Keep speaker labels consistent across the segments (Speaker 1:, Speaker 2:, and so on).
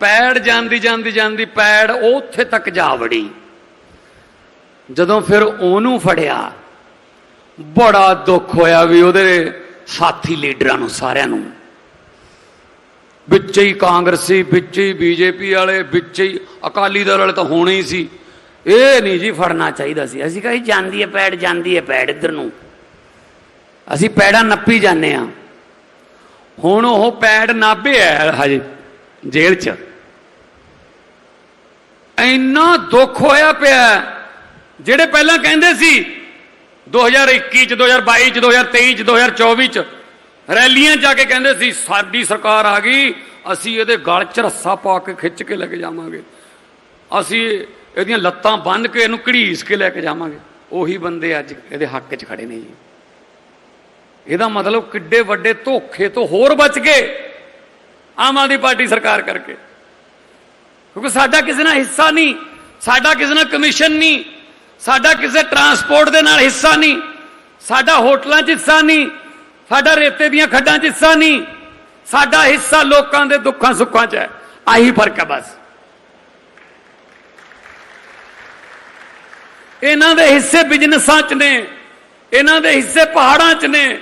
Speaker 1: ਪੈੜ ਜਾਂਦੀ ਜਾਂਦੀ ਜਾਂਦੀ ਪੈੜ ਉਹ ਉੱਥੇ ਤੱਕ ਜਾ ਵੜੀ। ਜਦੋਂ ਫਿਰ ਉਹਨੂੰ ਫੜਿਆ, ਬੜਾ ਦੁੱਖ ਹੋਇਆ ਵੀ ਉਹਦੇ ਸਾਥੀ ਲੀਡਰਾਂ ਨੂੰ, ਸਾਰਿਆਂ ਨੂੰ। ਵਿੱਚ ਹੀ ਕਾਂਗਰਸੀ ਵਿੱਚ ਹੀ ਬੀਜੇਪੀ ਵਾਲੇ, ਵਿੱਚ ਹੀ ਅਕਾਲੀ ਦਲ ਵਾਲੇ ਤਾਂ ਹੋਣੇ ਹੀ ਸੀ। ਇਹ ਨਹੀਂ ਜੀ ਫੜਨਾ ਚਾਹੀਦਾ ਸੀ। ਅਸੀਂ ਕਹੀ ਜਾਂਦੀ ਹੈ ਪੈੜ, ਜਾਂਦੀ ਹੈ ਪੈੜ ਇੱਧਰ ਨੂੰ। ਅਸੀਂ ਪੈੜਾਂ ਨੱਪੀ ਜਾਂਦੇ ਆ ਹੁਣ ਉਹ ਪੈੜ ਨਾਭੇ ਹੈ ਹਜੇ ਜੇਲ੍ਹ 'ਚ। ਇੰਨਾ ਦੁੱਖ ਹੋਇਆ ਪਿਆ ਜਿਹੜੇ ਪਹਿਲਾਂ ਕਹਿੰਦੇ ਸੀ 2021 ਚ 2022 ਚ 2023 ਚ 2024 ਚ, ਰੈਲੀਆਂ ਜਾ ਕੇ ਕਹਿੰਦੇ ਸੀ, ਸਾਡੀ ਸਰਕਾਰ ਆ ਗਈ, ਅਸੀਂ ਇਹਦੇ ਗਲ 'ਚ ਰੱਸਾ ਪਾ ਕੇ ਖਿੱਚ ਕੇ ਲੈ ਕੇ ਜਾਵਾਂਗੇ। ਅਸੀਂ ਇਹਦੀਆਂ ਲੱਤਾਂ ਬੰਨ੍ਹ ਕੇ ਇਹਨੂੰ ਘੜੀਸ ਕੇ ਲੈ ਕੇ ਜਾਵਾਂਗੇ। ਉਹੀ ਬੰਦੇ ਅੱਜ ਇਹਦੇ ਹੱਕ 'ਚ ਖੜੇ ਨੇ ਜੀ। ਇਹਦਾ ਮਤਲਬ ਕਿੱਡੇ ਵੱਡੇ ਧੋਖੇ ਤੋਂ ਹੋਰ ਬਚ ਗਏ ਆਮ ਆਦਮੀ ਪਾਰਟੀ ਸਰਕਾਰ ਕਰਕੇ। ਕਿਉਂਕਿ ਸਾਡਾ ਕਿਸੇ ਨਾਲ ਹਿੱਸਾ ਨਹੀਂ, ਸਾਡਾ ਕਿਸੇ ਨਾਲ ਕਮਿਸ਼ਨ ਨਹੀਂ, ਸਾਡਾ ਕਿਸੇ ਟਰਾਂਸਪੋਰਟ ਦੇ ਨਾਲ ਹਿੱਸਾ ਨਹੀਂ, ਸਾਡਾ ਹੋਟਲਾਂ 'ਚ ਹਿੱਸਾ ਨਹੀਂ, ਸਾਡਾ ਰੇਤੇ ਦੀਆਂ ਖੱਡਾਂ 'ਚ ਹਿੱਸਾ ਨਹੀਂ, ਸਾਡਾ ਹਿੱਸਾ ਲੋਕਾਂ ਦੇ ਦੁੱਖਾਂ ਸੁੱਖਾਂ 'ਚ ਹੈ। ਆਹੀ ਫ਼ਰਕ ਹੈ ਬਸ। ਇਹਨਾਂ ਦੇ ਹਿੱਸੇ ਬਿਜ਼ਨਸਾਂ 'ਚ ਨੇ, ਇਹਨਾਂ ਦੇ ਹਿੱਸੇ ਪਹਾੜਾਂ 'ਚ ਨੇ,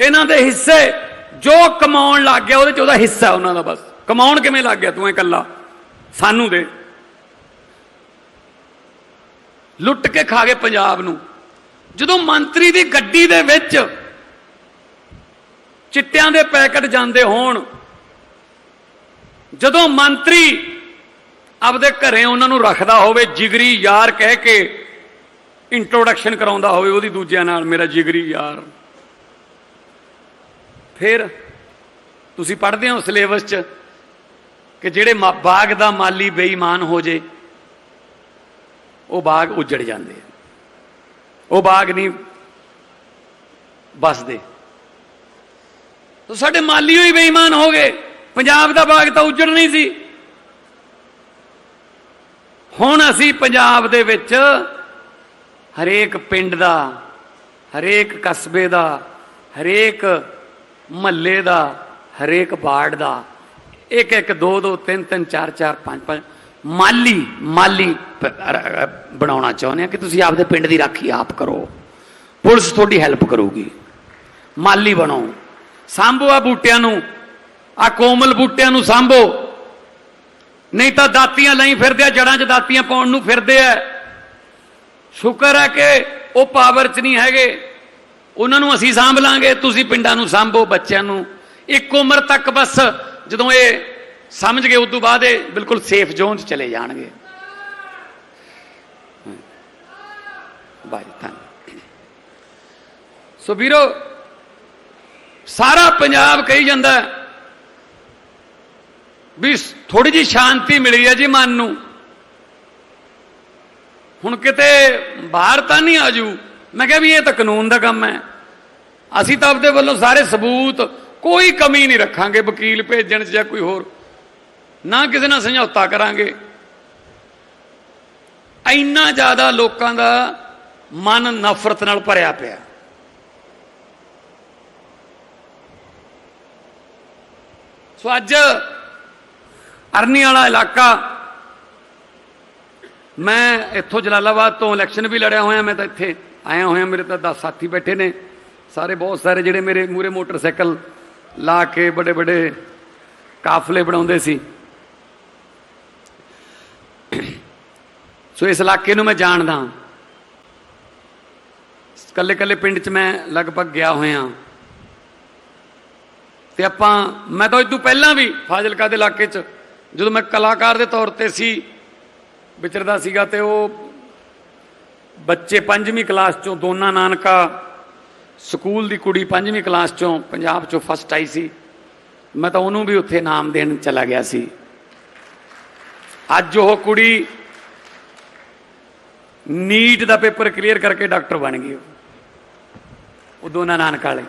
Speaker 1: ਇਹਨਾਂ ਦੇ ਹਿੱਸੇ ਜੋ ਕਮਾਉਣ ਲੱਗ ਗਿਆ ਉਹਦੇ 'ਚ ਉਹਦਾ ਹਿੱਸਾ ਉਹਨਾਂ ਦਾ ਬਸ। ਕਮਾਉਣ ਕਿਵੇਂ ਲੱਗ ਗਿਆ ਤੂੰ ਇਹ ਇਕੱਲਾ? ਸਾਨੂੰ ਦੇ। ਲੁੱਟ ਕੇ ਖਾ ਗਏ ਪੰਜਾਬ ਨੂੰ। ਜਦੋਂ ਮੰਤਰੀ ਦੀ ਗੱਡੀ ਦੇ ਵਿੱਚ ਚਿੱਟਿਆਂ ਦੇ ਪੈਕਟ ਜਾਂਦੇ ਹੋਣ, ਜਦੋਂ ਮੰਤਰੀ ਆਪਦੇ ਘਰੇ ਉਹਨਾਂ ਨੂੰ ਰੱਖਦਾ ਹੋਵੇ, ਜਿਗਰੀ ਯਾਰ ਕਹਿ ਕੇ ਇੰਟਰੋਡਕਸ਼ਨ ਕਰਾਉਂਦਾ ਹੋਵੇ, ਉਹਦੀ ਦੂਜਿਆਂ ਨਾਲ, ਮੇਰਾ ਜਿਗਰੀ ਯਾਰ। ਫਿਰ ਤੁਸੀਂ ਪੜ੍ਹਦੇ ਹੋ ਸਿਲੇਬਸ 'ਚ। ਕਿ ਜਿਹੜੇ ਮਾ- ਬਾਗ ਦਾ ਮਾਲੀ ਬੇਈਮਾਨ ਹੋ ਜੇ, ਉਹ ਬਾਗ ਉਜੜ ਜਾਂਦੇ ਆ। ਉਹ ਬਾਗ ਨਹੀਂ ਬਸਦੇ ਤਾਂ ਸਾਡੇ ਮਾਲੀ ਹੋਈ ਬੇਈਮਾਨ ਹੋ ਗਏ। ਪੰਜਾਬ ਦਾ ਬਾਗ ਤਾਂ ਉਜੜ ਨਹੀਂ ਸੀ। ਹੁਣ ਅਸੀਂ ਪੰਜਾਬ ਦੇ ਵਿੱਚ ਹਰੇਕ ਪਿੰਡ ਦਾ, ਹਰੇਕ ਕਸਬੇ ਦਾ, ਹਰੇਕ ਮਹੱਲੇ ਦਾ, ਹਰੇਕ ਵਾਰਡ ਦਾ ਇੱਕ ਇੱਕ ਦੋ ਦੋ, ਤਿੰਨ ਤਿੰਨ, ਚਾਰ ਚਾਰ, ਪੰਜ ਪੰਜ। ਮਾਲੀ ਮਾਲੀ ਬਣਾਉਣਾ ਚਾਹੁੰਦੇ ਆ ਕਿ ਤੁਸੀਂ ਆਪਦੇ ਪਿੰਡ ਦੀ ਰਾਖੀ ਆਪ ਕਰੋ। ਪੁਲਿਸ ਤੁਹਾਡੀ ਹੈਲਪ ਕਰੂਗੀ। ਮਾਲੀ ਬਣੋ। ਸਾਂਭੋ ਆ ਬੂਟਿਆਂ ਨੂੰ। ਆ ਕੋਮਲ ਬੂਟਿਆਂ ਨੂੰ ਸਾਂਭੋ। ਨਹੀਂ ਤਾਂ ਦਾਤੀਆਂ ਲਈ ਫਿਰਦੇ ਆ, ਜੜਾਂ 'ਚ ਦਾਤੀਆਂ ਪਾਉਣ ਨੂੰ ਫਿਰਦੇ ਆ। ਸ਼ੁਕਰ ਹੈ ਕਿ ਉਹ ਪਾਵਰ 'ਚ ਨਹੀਂ ਹੈਗੇ। ਉਹਨਾਂ ਨੂੰ ਅਸੀਂ ਸਾਂਭ ਲਾਂਗੇ। ਤੁਸੀਂ ਪਿੰਡਾਂ ਨੂੰ ਸਾਂਭੋ, ਬੱਚਿਆਂ ਨੂੰ। ਇੱਕ ਉਮਰ ਤੱਕ ਬਸ ਜਦੋਂ ਇਹ ਸਮਝ ਗਏ ਉਸ ਤੋਂ ਬਾਅਦ ਇਹ ਬਿਲਕੁਲ ਸੇਫ ਜ਼ੋਨ 'ਚ ਚਲੇ ਜਾਣਗੇ। ਬਾਈ ਤਾਂ ਸੋ ਵੀਰੋ, ਸਾਰਾ ਪੰਜਾਬ ਕਹੀ ਜਾਂਦਾ ਵੀ ਥੋੜੀ ਜੀ ਸ਼ਾਂਤੀ ਮਿਲੀ ਹੈ ਜੀ ਮਨ ਨੂੰ। ਹੁਣ ਕਿਤੇ ਬਾਹਰ ਤਾਂ ਨਹੀਂ ਆਜੂ। ਮੈਂ ਕਿਹਾ ਵੀ ਇਹ ਤਾਂ ਕਾਨੂੰਨ ਦਾ ਕੰਮ ਹੈ। ਅਸੀਂ ਤਾਂ ਆਪਦੇ ਵੱਲੋਂ ਸਾਰੇ ਸਬੂਤ ਕੋਈ ਕਮੀ ਨਹੀਂ ਰੱਖਾਂਗੇ ਵਕੀਲ ਭੇਜਣ 'ਚ ਜਾਂ ਕੋਈ ਹੋਰ। ਨਾ ਕਿਸੇ ਨਾਲ ਸਮਝੌਤਾ ਕਰਾਂਗੇ। ਇੰਨਾ ਜ਼ਿਆਦਾ ਲੋਕਾਂ ਦਾ ਮਨ ਨਫ਼ਰਤ ਨਾਲ ਭਰਿਆ ਪਿਆ। ਸੋ ਅੱਜ ਅਰਨੀ ਵਾਲਾ ਇਲਾਕਾ, ਮੈਂ ਇੱਥੋਂ ਜਲਾਲਾਬਾਦ ਤੋਂ ਇਲੈਕਸ਼ਨ ਵੀ ਲੜਿਆ ਹੋਇਆ, ਮੈਂ ਤਾਂ ਇੱਥੇ ਆਇਆ ਹੋਇਆ, ਮੇਰੇ ਤਾਂ 10 ਸਾਥੀ ਬੈਠੇ ਨੇ। ਸਾਰੇ ਬਹੁਤ ਸਾਰੇ ਜਿਹੜੇ ਮੇਰੇ ਮੂਰੇ ਮੋਟਰਸਾਈਕਲ ਲਾ ਕੇ ਬੜੇ ਬੜੇ ਕਾਫਲੇ ਬਣਾਉਂਦੇ ਸੀ। ਸੋ ਇਸ ਇਲਾਕੇ ਨੂੰ ਮੈਂ ਜਾਣਦਾ ਕੱਲੇ ਕੱਲੇ ਪਿੰਡ 'ਚ ਮੈਂ ਲਗਭਗ ਗਿਆ ਹੋਇਆ ਤੇ ਆਪਾਂ, ਮੈਂ ਤਾਂ ਇਦੋਂ ਪਹਿਲਾਂ ਵੀ ਫਾਜ਼ਿਲਕਾ ਦੇ ਇਲਾਕੇ 'ਚ, ਜਦੋਂ ਮੈਂ ਕਲਾਕਾਰ ਦੇ ਤੌਰ ਤੇ ਸੀ, ਵਿਚਰਦਾ ਸੀਗਾ ਤੇ ਉਹ ਬੱਚੇ ਪੰਜਵੀਂ ਕਲਾਸ ਚੋਂ ਦੋਨਾਂ ਨਾਨਕਾ ਸਕੂਲ ਦੀ ਕੁੜੀ ਪੰਜਵੀਂ ਕਲਾਸ ਚੋਂ ਪੰਜਾਬ ਚੋਂ ਫਸਟ ਆਈ ਸੀ। ਮੈਂ ਤਾਂ ਉਹਨੂੰ ਵੀ ਉੱਥੇ ਨਾਮ ਦੇਣ ਚਲਾ ਗਿਆ ਸੀ। ਅੱਜ ਉਹ ਕੁੜੀ ਨੀਟ ਦਾ ਪੇਪਰ ਕਲੀਅਰ ਕਰਕੇ ਡਾਕਟਰ ਬਣ ਗਈ। ਉਹ ਦੋਨਾਂ ਨਾਨਕ ਵਾਲੇ।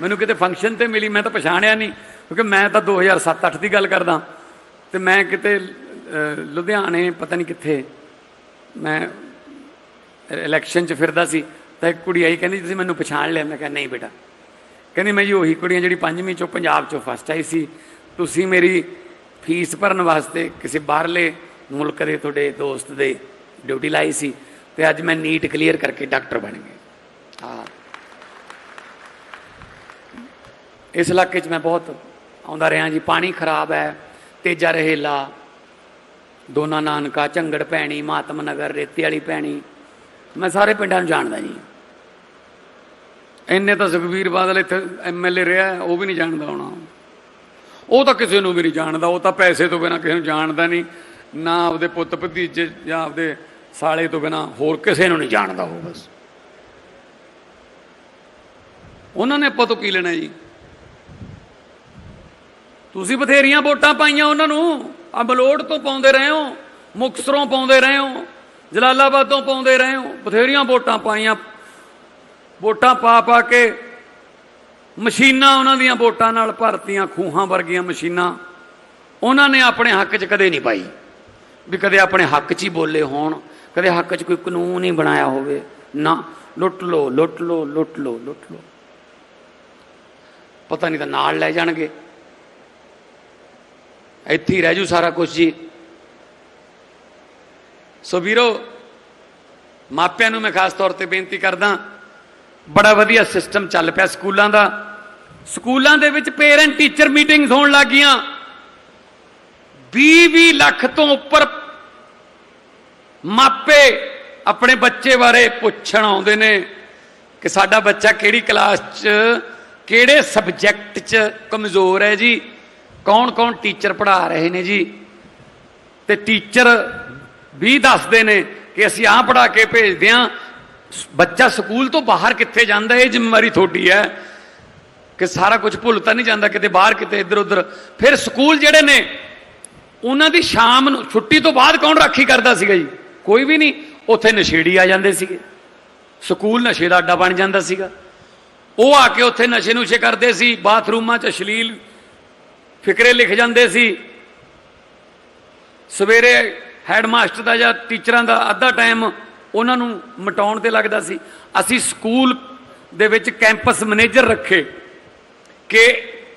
Speaker 1: ਮੈਨੂੰ ਕਿਤੇ ਫੰਕਸ਼ਨ ਤੇ ਮਿਲੀ, ਮੈਂ ਤਾਂ ਪਛਾਣਿਆ ਨਹੀਂ, ਕਿਉਂਕਿ ਮੈਂ ਤਾਂ 2007-8 ਦੀ ਗੱਲ ਕਰਦਾ। ਤੇ ਮੈਂ ਕਿਤੇ ਲੁਧਿਆਣੇ, ਪਤਾ ਨਹੀਂ ਕਿੱਥੇ, ਮੈਂ ਇਲੈਕਸ਼ਨ 'ਚ ਫਿਰਦਾ ਸੀ। ਤਾਂ ਇੱਕ ਕੁੜੀ ਆਈ, ਕਹਿੰਦੀ ਤੁਸੀਂ ਮੈਨੂੰ ਪਛਾਣ ਲਿਆ। ਮੈਂ ਕਿਹਾ, ਨਹੀਂ ਬੇਟਾ। ਕਹਿੰਦੀ ਮੈਂ ਜੀ ਉਹੀ ਕੁੜੀਆਂ ਜਿਹੜੀ ਪੰਜਵੀਂ ਚੋਂ ਪੰਜਾਬ ਚੋਂ ਫਸਟ ਆਈ ਸੀ। ਤੁਸੀਂ ਮੇਰੀ ਫੀਸ ਭਰਨ ਵਾਸਤੇ ਕਿਸੇ ਬਾਹਰਲੇ ਮੁਲਕ ਦੇ, ਤੁਹਾਡੇ ਦੋਸਤ ਦੇ ਡਿਊਟੀ ਲਾਈ ਸੀ ਤੇ ਅੱਜ ਮੈਂ ਨੀਟ ਕਲੀਅਰ ਕਰਕੇ ਡਾਕਟਰ ਬਣ ਗਿਆ। ਹਾਂ। ਇਸ ਇਲਾਕੇ 'ਚ ਮੈਂ ਬਹੁਤ ਆਉਂਦਾ ਰਿਹਾ ਜੀ। ਪਾਣੀ ਖਰਾਬ ਹੈ, ਤੇਜਾ ਰਹੇਲਾ, ਦੋਨਾ ਨਾਨਕਾ, ਝੰਗੜ ਭੈਣੀ, ਮਾਤਮ ਨਗਰ, ਰੇਤੇ ਵਾਲੀ ਭੈਣੀ। ਮੈਂ ਸਾਰੇ ਪਿੰਡਾਂ ਨੂੰ ਜਾਣਦਾ ਜੀ। ਇੰਨੇ ਤਾਂ ਸੁਖਬੀਰ ਬਾਦਲ ਇੱਥੇ ਐਮਐਲਏ ਰਿਹਾ, ਉਹ ਵੀ ਨਹੀਂ ਜਾਣਦਾ ਹੋਣਾ। ਉਹ ਤਾਂ ਕਿਸੇ ਨੂੰ ਵੀ ਨਹੀਂ ਜਾਣਦਾ, ਉਹ ਤਾਂ ਪੈਸੇ ਤੋਂ ਬਿਨਾ ਕਿਸੇ ਨੂੰ ਜਾਣਦਾ ਨਹੀਂ। ਨਾ ਆਪਦੇ ਪੁੱਤ ਭਤੀਜੇ ਜਾਂ ਆਪਦੇ ਸਾਲੇ ਤੋਂ ਬਿਨਾ ਹੋਰ ਕਿਸੇ ਨੂੰ ਨਹੀਂ ਜਾਣਦਾ ਉਹ ਬਸ। ਉਹਨਾਂ ਨੇ ਆਪਾਂ ਤੋਂ ਕੀ ਲੈਣਾ ਜੀ? ਤੁਸੀਂ ਬਥੇਰੀਆਂ ਵੋਟਾਂ ਪਾਈਆਂ ਉਹਨਾਂ ਨੂੰ। ਆ ਬਲੋੜ ਤੋਂ ਪਾਉਂਦੇ ਰਹੇ ਹੋ ਮੁਕਸਰੋਂ ਪਾਉਂਦੇ ਰਹੇ ਹੋ, ਜਲਾਲਾਬਾਦ ਤੋਂ ਪਾਉਂਦੇ ਰਹੇ ਹੋ, ਬਥੇਰੀਆਂ ਵੋਟਾਂ ਪਾਈਆਂ। ਵੋਟਾਂ ਪਾ ਪਾ ਕੇ ਮਸ਼ੀਨਾਂ ਉਹਨਾਂ ਦੀਆਂ ਵੋਟਾਂ ਨਾਲ ਭਰਤੀਆਂ ਖੂਹਾਂ ਵਰਗੀਆਂ ਮਸ਼ੀਨਾਂ। ਉਹਨਾਂ ਨੇ ਆਪਣੇ ਹੱਕ 'ਚ ਕਦੇ ਨਹੀਂ ਪਾਈ ਵੀ ਕਦੇ ਆਪਣੇ ਹੱਕ 'ਚ ਹੀ ਬੋਲੇ ਹੋਣ, ਕਦੇ ਹੱਕ 'ਚ ਕੋਈ ਕਾਨੂੰਨ ਹੀ ਬਣਾਇਆ ਹੋਵੇ। ਨਾ, ਲੁੱਟ ਲੋ ਲੁੱਟ ਲੋ ਲੁੱਟ ਲੋ ਲੁੱਟ ਲੋ। ਪਤਾ ਨਹੀਂ ਤਾਂ ਨਾਲ ਲੈ ਜਾਣਗੇ। ਇੱਥੇ ਹੀ ਰਹਿ ਜੂ ਸਾਰਾ ਕੁਝ ਜੀ। ਸੋ ਵੀਰੋ, ਮਾਪਿਆਂ ਨੂੰ ਮੈਂ ਖਾਸ ਤੌਰ ਤੇ ਬੇਨਤੀ ਕਰਦਾ ਬੜਾ ਵਧੀਆ ਸਿਸਟਮ ਚੱਲ ਪਿਆ ਸਕੂਲਾਂ ਦਾ। ਸਕੂਲਾਂ ਦੇ ਵਿੱਚ ਪੇਰੈਂਟ ਟੀਚਰ ਮੀਟਿੰਗਸ ਹੋਣ ਲੱਗੀਆਂ 20-20 ਲੱਖ ਤੋਂ ਉੱਪਰ ਮਾਪੇ ਆਪਣੇ ਬੱਚੇ ਬਾਰੇ ਪੁੱਛਣ ਆਉਂਦੇ ਨੇ ਕਿ ਸਾਡਾ ਬੱਚਾ ਕਿਹੜੀ ਕਲਾਸ 'ਚ, ਕਿਹੜੇ ਸਬਜੈਕਟ 'ਚ ਕਮਜ਼ੋਰ ਹੈ ਜੀ, ਕੌਣ-ਕੌਣ ਟੀਚਰ ਪੜ੍ਹਾ ਰਹੇ ਨੇ ਜੀ। ਤੇ ਟੀਚਰ ਵੀ ਦੱਸਦੇ ਨੇ ਕਿ ਅਸੀਂ ਆਹ ਪੜ੍ਹਾ ਕੇ ਭੇਜਦੇ ਹਾਂ ਬੱਚਾ ਸਕੂਲ ਤੋਂ ਬਾਹਰ ਕਿੱਥੇ ਜਾਂਦਾ, ਇਹ ਜ਼ਿੰਮੇਵਾਰੀ ਤੁਹਾਡੀ ਹੈ ਕਿ ਸਾਰਾ ਕੁਝ ਭੁੱਲ ਤਾਂ ਨਹੀਂ ਜਾਂਦਾ ਕਿਤੇ ਬਾਹਰ, ਕਿਤੇ ਇੱਧਰ ਉੱਧਰ ਫਿਰ ਸਕੂਲ ਜਿਹੜੇ ਨੇ, ਉਹਨਾਂ ਦੀ ਸ਼ਾਮ ਨੂੰ ਛੁੱਟੀ ਤੋਂ ਬਾਅਦ ਕੌਣ ਰਾਖੀ ਕਰਦਾ ਸੀਗਾ ਜੀ? ਕੋਈ ਵੀ ਨਹੀਂ, ਉੱਥੇ ਨਸ਼ੇੜੀ ਆ ਜਾਂਦੇ ਸੀਗੇ। ਸਕੂਲ ਨਸ਼ੇ ਦਾ ਅੱਡਾ ਬਣ ਜਾਂਦਾ ਸੀਗਾ। ਉਹ ਆ ਕੇ ਉੱਥੇ ਨਸ਼ੇ ਨੁਸ਼ੇ ਕਰਦੇ ਸੀ, ਬਾਥਰੂਮਾਂ 'ਚ ਅਸ਼ਲੀਲ ਫਿਕਰੇ ਲਿਖ ਜਾਂਦੇ ਸੀ। ਸਵੇਰੇ ਹੈਡਮਾਸਟਰ ਦਾ ਜਾਂ ਟੀਚਰਾਂ ਦਾ ਅੱਧਾ ਟਾਈਮ ਉਹਨਾਂ ਨੂੰ ਮਟਾਉਣ ਤੇ ਲੱਗਦਾ ਸੀ। ਅਸੀਂ ਸਕੂਲ ਦੇ ਵਿੱਚ ਕੈਂਪਸ ਮੈਨੇਜਰ ਰੱਖੇ ਕਿ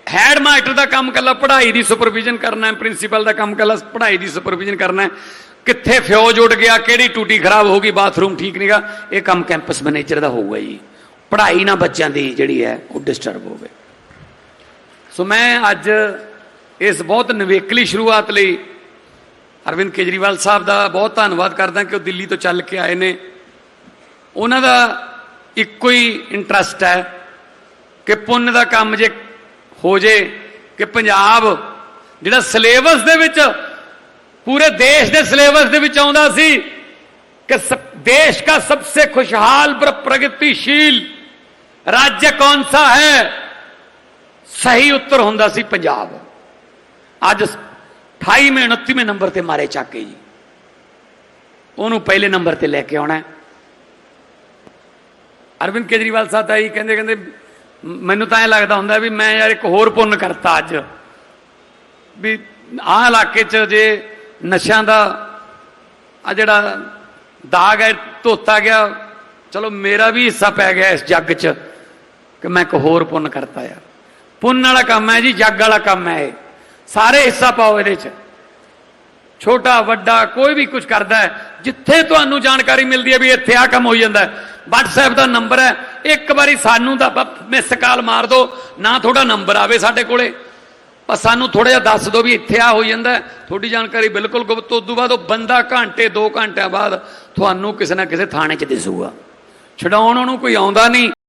Speaker 1: ਹੈਡ ਮਾਸਟਰ ਦਾ ਕੰਮ ਕੱਲਾ ਪੜ੍ਹਾਈ ਦੀ ਸੁਪਰਵਿਜ਼ਨ ਕਰਨਾ ਹੈ ਪ੍ਰਿੰਸੀਪਲ ਦਾ ਕੰਮ ਕੱਲਾ ਪੜ੍ਹਾਈ ਦੀ ਸੁਪਰਵਿਜ਼ਨ ਕਰਨਾ। ਹੈ ਕਿੱਥੇ ਫਿਊਜ਼ ਉੱਡ ਗਿਆ, ਕਿਹੜੀ ਟੂਟੀ ਖਰਾਬ ਹੋ ਗਈ, ਬਾਥਰੂਮ ਠੀਕ ਨਹੀਂਗਾ। ਇਹ ਕੰਮ ਕੈਂਪਸ ਮੈਨੇਜਰ ਦਾ ਹੋਊਗਾ ਜੀ। ਪੜ੍ਹਾਈ ਨਾ ਬੱਚਿਆਂ ਦੀ ਜਿਹੜੀ ਹੈ, ਉਹ ਡਿਸਟਰਬ ਹੋਵੇ। ਸੋ ਮੈਂ ਅੱਜ ਇਸ ਬਹੁਤ ਨਵੇਕਲੀ ਸ਼ੁਰੂਆਤ ਲਈ ਅਰਵਿੰਦ ਕੇਜਰੀਵਾਲ ਸਾਹਿਬ ਦਾ ਬਹੁਤ ਧੰਨਵਾਦ ਕਰਦਾ ਕਿ ਉਹ ਦਿੱਲੀ ਤੋਂ ਚੱਲ ਕੇ ਆਏ ਨੇ। ਉਹਨਾਂ ਦਾ ਇੱਕੋ ਹੀ ਇੰਟਰਸਟ ਹੈ ਕਿ ਪੁੰਨ ਦਾ ਕੰਮ ਜੇ ਹੋ ਜੇ, ਕਿ ਪੰਜਾਬ ਜਿਹੜਾ ਸਿਲੇਬਸ ਦੇ ਵਿੱਚ, ਪੂਰੇ ਦੇਸ਼ ਦੇ ਸਿਲੇਬਸ ਦੇ ਵਿੱਚ ਆਉਂਦਾ ਸੀ, ਕਿ ਸ- ਦੇਸ਼ ਦਾ ਸਭ ਤੋਂ ਖੁਸ਼ਹਾਲ ਪਰ ਪ੍ਰਗਤੀਸ਼ੀਲ ਰਾਜ ਕੌਣ ਸਾ ਹੈ? ਸਹੀ ਉੱਤਰ ਹੁੰਦਾ ਸੀ ਪੰਜਾਬ। ਅੱਜ 28ਵੇਂ 29ਵੇਂ ਨੰਬਰ ਤੇ ਮਾਰੇ ਚਾਕੇ ਜੀ। ਉਹਨੂੰ ਪਹਿਲੇ ਨੰਬਰ ਤੇ ਲੈ ਕੇ ਆਉਣਾ ਅਰਵਿੰਦ ਕੇਜਰੀਵਾਲ ਸਾਹਿਬ ਤਾਂ ਇਹ ਕਹਿੰਦੇ ਕਹਿੰਦੇ, ਮੈਨੂੰ ਤਾਂ ਇਹ ਲੱਗਦਾ ਹੁੰਦਾ ਵੀ ਮੈਂ ਯਾਰ ਇੱਕ ਹੋਰ ਪੁੰਨ ਕਰਤਾ ਅੱਜ। ਵੀ ਆਹ ਇਲਾਕੇ 'ਚ ਜੇ ਨਸ਼ਿਆਂ ਦਾ ਆ ਜਿਹੜਾ ਦਾਗ ਹੈ, ਧੋਤਾ ਗਿਆ, ਚਲੋ ਮੇਰਾ ਵੀ ਹਿੱਸਾ ਪੈ ਗਿਆ ਇਸ ਜੱਗ 'ਚ ਕਿ ਮੈਂ ਇੱਕ ਹੋਰ ਪੁੰਨ ਕਰਤਾ ਯਾਰ। ਪੁੰਨ ਵਾਲਾ ਕੰਮ ਹੈ ਜੀ, ਜੱਗ ਵਾਲਾ ਕੰਮ ਹੈ ਇਹ। ਸਾਰੇ ਹਿੱਸਾ ਪਾਓ ਇਹਦੇ 'ਚ। ਛੋਟਾ, ਵੱਡਾ, ਕੋਈ ਵੀ ਕੁਝ ਕਰਦਾ ਹੈ, ਜਿੱਥੇ ਤੁਹਾਨੂੰ ਜਾਣਕਾਰੀ ਮਿਲਦੀ ਹੈ ਵੀ ਇੱਥੇ ਆ ਕੰਮ ਹੋਈ ਜਾਂਦਾ ਹੈ। WhatsApp ਦਾ ਨੰਬਰ ਹੈ। ਇੱਕ ਵਾਰੀ ਸਾਨੂੰ ਤਾਂ ਮਿਸ ਕਾਲ ਮਾਰ ਦਿਓ, ਨਾ ਤੁਹਾਡਾ ਨੰਬਰ ਆਵੇ ਸਾਡੇ ਕੋਲੇ। ਪਰ ਸਾਨੂੰ ਥੋੜਾ ਜਿਹਾ ਦੱਸ ਦਿਓ ਵੀ ਇੱਥੇ ਆ ਹੋਈ ਜਾਂਦਾ ਤੁਹਾਡੀ ਜਾਣਕਾਰੀ ਬਿਲਕੁਲ ਗੁਪਤ। ਉਸ ਤੋਂ ਬਾਅਦ ਉਹ ਬੰਦਾ ਘੰਟੇ 2 ਘੰਟਿਆਂ ਬਾਅਦ ਤੁਹਾਨੂੰ ਕਿਸੇ ਨਾ ਕਿਸੇ ਥਾਣੇ 'ਚ ਦਿਸੂਗਾ। ਛਡਾਉਣ ਉਹਨੂੰ ਕੋਈ ਆਉਂਦਾ ਨਹੀਂ।